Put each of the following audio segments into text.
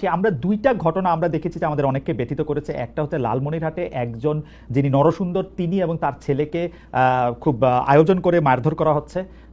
সে আমরা দুইটা ঘটনা আমরা দেখেছি যে আমাদের অনেককে ব্যথিত করেছে। একটা হচ্ছে লালমনিরহাটে একজন যিনি নরসুন্দর, তিনি এবং তার ছেলেকে খুব আয়োজন করে মারধর করা হচ্ছে।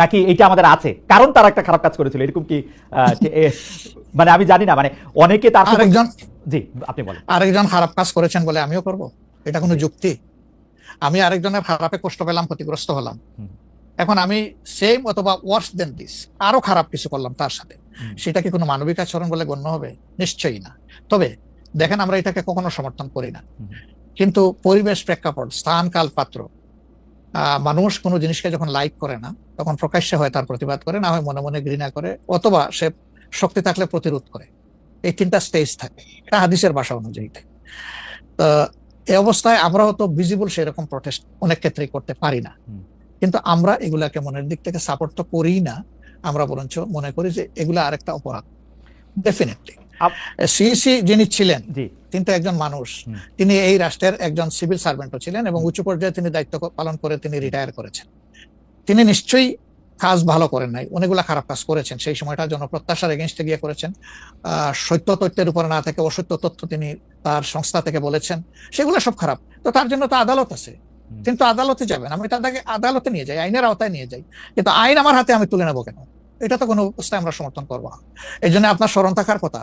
নাকি এইটা আমাদের আছে? কারণ তারা একটা খারাপ কাজ করেছিল এরকম কি মানে আমি জানি না মানে অনেকে তার আরেকজন জি আপনি বলেন। আরেকজন খারাপ কাজ করেছেন বলে আমিও করব। এটা কোনো যুক্তি। আমি আরেকজনের খারাপে কষ্ট পেলাম ক্ষতিগ্রস্ত হলাম। এখন আমি সেম অথবা ওয়ার্স দেন দিস আরও খারাপ কিছু করলাম তার সাথে। সেটা কি কোনো মানবিক আচরণ বলে গণ্য হবে? নিশ্চয়ই না। তবে দেখেন আমরা এটাকে কখনো সমর্থন করি না। কিন্তু পরিবেশ প্রেক্ষাপট স্থান কাল পাত্র মানুষ কোনো জিনিসকে যখন লাইক করে না তখন প্রকাশ্যে হয় তার প্রতিবাদ করে না হয় মনে মনে ঘৃণা করে অথবা সে শক্তি থাকলে প্রতিরোধ করে। এই তিনটা স্টেজ থাকে এটা হাদিসের ভাষা অনুযায়ী তো এই অবস্থায় আমরাও তো ভিজিবল সেরকম প্রটেস্ট অনেক ক্ষেত্রেই করতে পারি না। কিন্তু আমরা এগুলাকে মনের দিক থেকে সাপোর্ট তো করি না আমরা বরঞ্চ মনে করি যে এগুলা আরেকটা অপরাধ। ডেফিনেটলি সিইসি যিনি ছিলেন জি। তিনি তো একজন মানুষ। তিনি এই রাষ্ট্রের একজন সিভিল সার্ভেন্টও ছিলেন এবং উচ্চ পর্যায়ে তিনি দায়িত্ব পালন করে তিনি রিটায়ার করেছেন। তিনি নিশ্চয়ই কাজ ভালো করেন নাই অনেকগুলা খারাপ কাজ করেছেন। সেই সময়টা জনপ্রত্যাশার এগেনস্টে গিয়ে করেছেন। সত্য তথ্যের উপর না থেকে অসত্য তথ্য তিনি তার সংস্থা থেকে বলেছেন। সেগুলো সব খারাপ। তো তার জন্য তো আদালত আছে। হুম। কিন্তু আদালতে যাবেন। আমি তাদেরকে আদালতে নিয়ে যাই আইনের আওতায় নিয়ে যাই। কিন্তু আইন আমার হাতে আমি তুলে নেব কেন? এটা তো কোনো অবস্থায় আমরা সমর্থন করব না। এই জন্য আপনার স্মরণ থাকার কথা।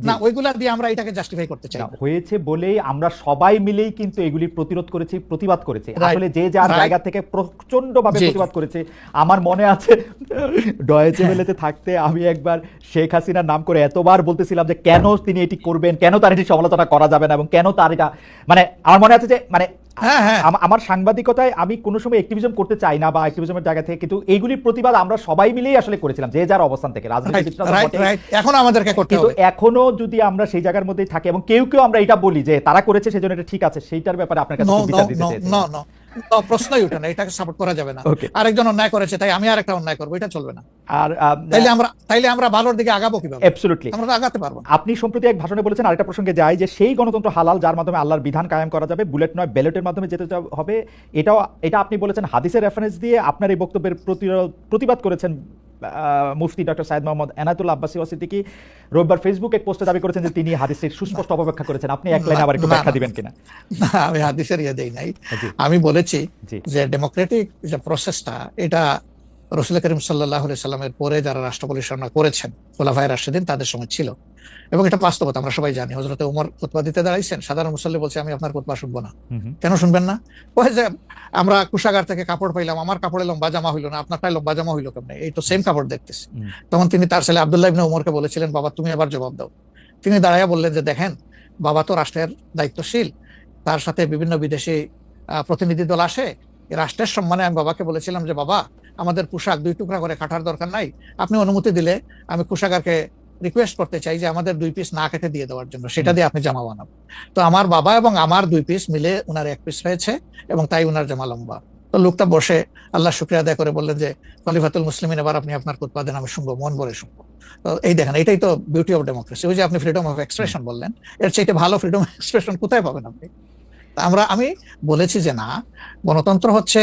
না ওইগুলা দিয়ে আমরা এটাকে জাস্টিফাই করতে চাই। হয়েছে বলেই আমরা সবাই মিলেই কিন্তু এগুলি প্রতিরোধ করেছি প্রতিবাদ করেছি। আসলে যে যার জায়গা থেকে প্রচণ্ড ভাবে। প্রতিবাদ করেছে আমার মনে আছে ডয়েচে বেলেতে থাকতে আমি একবার শেখ হাসিনার নাম করে এতবার বলতেছিলাম যে কেন তিনি এটি করবেন কেন তার এটি সমালোচনা করা যাবে না এবং কেন তার এটা মানে আমার মনে আছে যে মানে হ্যাঁ হ্যাঁ। আম- আমার সাংবাদিকতায় আমি কোনো সময় অ্যাক্টিভিজম করতে চাই না বা অ্যাক্টিভিজমের জায়গা থেকে কিন্তু এইগুলির প্রতিবাদ আমরা সবাই মিলেই আসলে করেছিলাম যে যার অবস্থান থেকে রাজনীতি এখন আমাদেরকে করতে কিন্তু এখনও যদি আমরা সেই জায়গার মধ্যেই থাকি এবং কেউ কেউ আমরা এটা বলি যে তারা করেছে সেজন্য এটা ঠিক আছে সেইটার ব্যাপারে আপনার কাছে বিচার দিতে নো চাইছি। নো প্রশ্নই উঠে না এটাকে সাপোর্ট করা যাবে না। আরেকজন অন্যায় করেছে তাই আমি আরেকটা অন্যায় করব এটা চলবে না। আর তাইলে আমরা তাইলে আমরা ভালোর দিকে আগাবো কীভাবে? অ্যাবসলিউটলি আমরা আগাতে পারব আপনি সম্প্রতি এক ভাষণে বলেছেন আরেকটা প্রসঙ্গে যাই যে সেই গণতন্ত্র হালাল যার মাধ্যমে আল্লাহর বিধান কায়েম করা যাবে বুলেট নয় ব্যালটের মাধ্যমে যেতে হবে। এটাও এটা আপনি বলেছেন হাদিসের রেফারেন্স দিয়ে আপনার এই বক্তব্যের প্রতিবাদ করেছেন মুফতি ডক্টর সাইদ মোহাম্মদ এনাতুল আব্বাসী ওসিদ্দিকি রোববার ফেসবুক এক পোস্টে দাবি করেছেন যে তিনি হাদিসের সুস্পষ্ট অপব্যাখ্যা করেছেন। আপনি এক লাইনে আবার একটু ব্যাখ্যা দিবেন কিনা? না আমি হাদিসের ইয়ে দেই নাই। আমি বলেছি যে ডেমোক্রেটিক যে প্রসেসটা এটা রসুল করিম সাল্লাহ সাল্লামের পরে যারা রাষ্ট্র পরিচালনা করেছেন খোলাফায় রাষ্ট্রদিন তাদের সময় ছিল। এবং এটা বাস্তবতা আমরা সবাই জানি। হজরতে উমর খুতবা দিতে দাঁড়াইছেন সাধারণ মুসল্লি বলছে আমি আপনার খুতবা শুনব না। কেন শুনবেন না? ওই যে আমরা কুষাগার থেকে কাপড় পাইলাম আমার কাপড়ে লম্বা জামা হইল না আপনারটাই লম্বা জামা হইল কেমন? এই তো সেম কাপড় দেখতেছি। তখন তিনি তার ছেলে আব্দুল্লাহ ইবনে উমরকে বলেছিলেন বাবা তুমি আবার জবাব দাও। তিনি দাঁড়াইয়া বললেন যে দেখেন বাবা তো রাষ্ট্রের দায়িত্বশীল। তার সাথে বিভিন্ন বিদেশি প্রতিনিধি দল আসে। রাষ্ট্রের সম্মানে আমি বাবাকে বলেছিলাম যে বাবা আমাদের পোশাক দুই টুকরা করে কাটার দরকার নাই। আপনি অনুমতি দিলে আমি কুষাগারকে রিকোয়েস্ট করতে চাই যে আমাদের দুই পিস না কেটে দিয়ে দেওয়ার জন্য, সেটা দিয়ে আপনি জামা বানাবো তো আমার বাবা এবং আমার দুই পিস মিলে উনার এক পিস হয়েছে এবং তাই উনার জামা লম্বা। তো লোকটা বসে আল্লাহ শুক্রিয়া আদায় করে বললেন যে, খলিফাতুল মুসলিমিন, এবার আপনি আপনার উৎপাদন আমি শুনব, মন ভরে শুনব। তো এই দেখেন, এটাই তো বিউটি অফ ডেমোক্রেসি ওই যে আপনি ফ্রিডম অফ এক্সপ্রেশন বললেন, এর চাইতে ভালো ফ্রিডম অফ এক্সপ্রেশন কোথায় পাবেন আপনি? আমরা, আমি বলেছি যে না, গণতন্ত্র হচ্ছে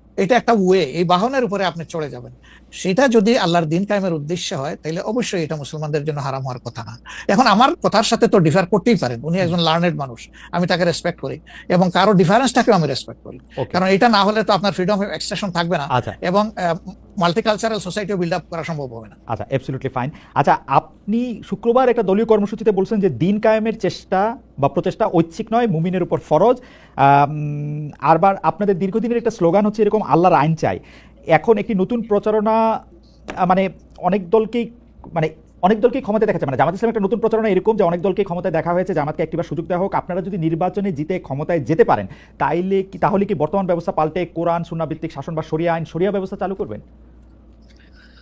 এটা একটা ওয়ে এই বাহনের উপরে আপনি চড়ে যাবেন। সেটা যদি আল্লাহর দিন কায়েমের উদ্দেশ্যে হয় তাহলে অবশ্যই এটা মুসলমানদের জন্য হারাম হওয়ার কথা না। এখন আমার কথার সাথে তো ডিফার করতেই পারেন উনি একজন লার্নেড মানুষ আমি তাকে রেসপেক্ট করি এবং কারও ডিফারেন্সটাকেও আমি রেসপেক্ট করি। কারণ এটা না হলে তো আপনার ফ্রিডম অফ এক্সপ্রেশন থাকবে না আচ্ছা। এবং মাল্টিকালচারাল সোসাইটিও বিল্ড আপ করা সম্ভব হবে না। আচ্ছা অ্যাবসলিউটলি ফাইন আচ্ছা আপনি শুক্রবার একটা দলীয় কর্মসূচিতে বলছেন যে দিন কায়েমের চেষ্টা বা প্রচেষ্টা ঐচ্ছিক নয়, মুমিনের উপর ফরজ। আরবার আপনাদের দীর্ঘদিনের একটা স্লোগান হচ্ছে এরকম আল্লাহর আইন চাই। এখন একটি নতুন প্রচারণা মানে অনেক দলকেই মানে অনেক দলকেই ক্ষমতায় দেখাচ্ছে মানে জামাত ইসলাম একটা নতুন প্রচারণা এরকম যে অনেক দলকে ক্ষমতায় দেখা হয়েছে, জামাতকে একটিবার সুযোগ দেওয়া হোক। আপনারা যদি নির্বাচনে জিতে ক্ষমতায় যেতে পারেন, তাইলে কি, তাহলে কি বর্তমান ব্যবস্থা পাল্টে কোরআন সুন্নাভিত্তিক শাসন বা শরিয়া আইন, শরিয়া ব্যবস্থা চালু করবেন?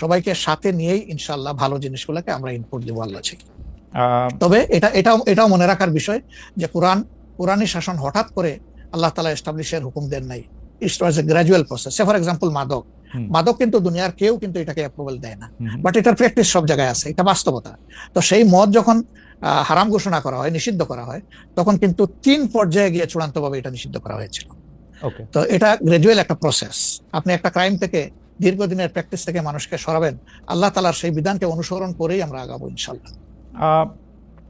সবাইকে সাথে নিয়েই ইনশাল্লাহ ভালো জিনিসগুলোকে আমরা ইনপুট দেবো আল্লাহ থেকে তবে এটা এটাও এটাও মনে রাখার বিষয় যে কোরআন কোরআনী শাসন হঠাৎ করে আল্লাহ তালা এস্টাবলিশের হুকুম দেন নাই। It was a gradual process for example মাদক। মাদক কিন্তু দুনিয়ার কেউ কিন্তু এটাকে অ্যাপ্রুভাল দেয় না। বাট এটার প্র্যাকটিস সব জায়গায় আছে। এটা বাস্তবতা। তো সেই মদ যখন হারাম ঘোষণা করা হয় নিষিদ্ধ করা হয় তখন কিন্তু তিন পর্যায়ে গিয়ে চূড়ান্তভাবে এটা নিষিদ্ধ করা হয়েছিল। তো এটা গ্রাজুয়াল একটা প্রসেস আপনি একটা ক্রাইম থেকে দীর্ঘদিনের প্র্যাকটিস থেকে মানুষকে সরাবেন আল্লাহ তালার সেই বিধানকে অনুসরণ করেই আমরা আগাবো ইনশাল্লাহ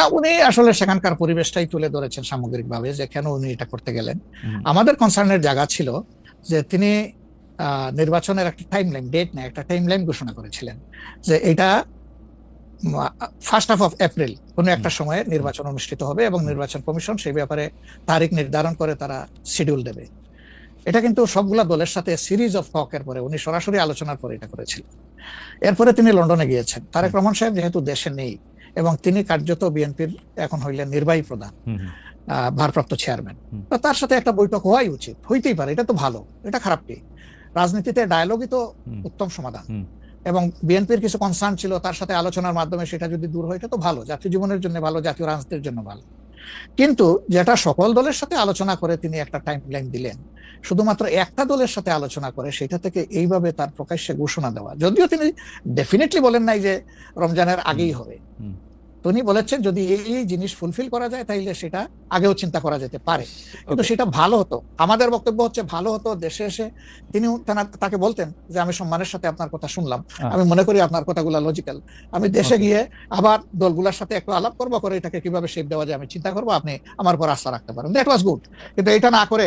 না উনি আসলে সেখানকার পরিবেশটাই তুলে ধরেছেন সামগ্রিকভাবে যে কেন উনি এটা করতে গেলেন। আমাদের কনসার্নের জায়গা ছিল যে তিনি নির্বাচনের একটা টাইম লাইন ডেট নেই একটা টাইম লাইন ঘোষণা করেছিলেন যে এটা ফার্স্ট হাফ অফ এপ্রিল কোনো একটা সময়ে নির্বাচন অনুষ্ঠিত হবে এবং নির্বাচন কমিশন সেই ব্যাপারে তারিখ নির্ধারণ করে তারা শিডিউল দেবে। এটা কিন্তু সবগুলা দলের সাথে সিরিজ অফ টকের পরে উনি সরাসরি আলোচনার পরে এটা করেছিলেন। এরপরে তিনি লন্ডনে গিয়েছেন। তারেক রহমান সাহেব যেহেতু দেশে নেই এবং তিনি কার্যত বিএনপির এখন হইলেন নির্বাহী প্রধান ভারপ্রাপ্ত চেয়ারম্যান। তার সাথে একটা বৈঠক হওয়াই উচিত। হইতেই পারে এটা তো ভালো এটা খারাপ কি? রাজনীতিতে ডায়ালগই তো উত্তম সমাধান। এবং বিএনপির কিছু কনসার্ন ছিল তার সাথে আলোচনার মাধ্যমে সেটা যদি দূর হয় এটা তো ভালো জাতীয় জীবনের জন্য ভালো জাতীয় রাজনীতির জন্য ভালো। কিন্তু যেটা সকল দলের সাথে আলোচনা করে তিনি একটা টাইম লাইন দিলেন শুধুমাত্র একটা দলের সাথে আলোচনা করে সেটা থেকে এইভাবে তার প্রকাশ্যে ঘোষণা দেওয়া। যদিও তিনি ডেফিনেটলি বলেন নাই যে রমজানের আগেই হবে। তিনি বলেছেন যদি এই জিনিস ফুলফিল করা যায় তাইলে সেটা আগেও চিন্তা করা যেতে পারে। কিন্তু সেটা ভালো হতো। আমাদের বক্তব্য হচ্ছে ভালো হতো দেশে এসে তিনি তাকে বলতেন যে আমি সম্মানের সাথে আপনার কথা শুনলাম। আচ্ছা। আমি মনে করি আপনার কথাগুলো লজিক্যাল আমি দেশে গিয়ে আবার দলগুলোর সাথে একটু আলাপ করব করে এটাকে কীভাবে শেপ দেওয়া যায় আমি চিন্তা করব আপনি আমার উপর আস্থা রাখতে পারেন। দ্যাট ওয়াজ গুড কিন্তু এটা না করে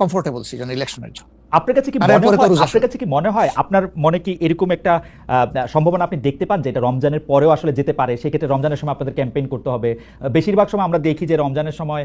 কমফোর্টেবল সিজন ইলেকশনের জন্য আপনার কাছে কি মনে হয় আপনার কাছে কি মনে হয় আপনার মনে কি এরকম একটা আহ, সম্ভাবনা আপনি দেখতে পান যে এটা রমজানের পরেও আসলে যেতে পারে? সেক্ষেত্রে রমজানের সময় আপনাদের ক্যাম্পেইন করতে হবে। বেশিরভাগ সময় আমরা দেখি যে রমজানের সময়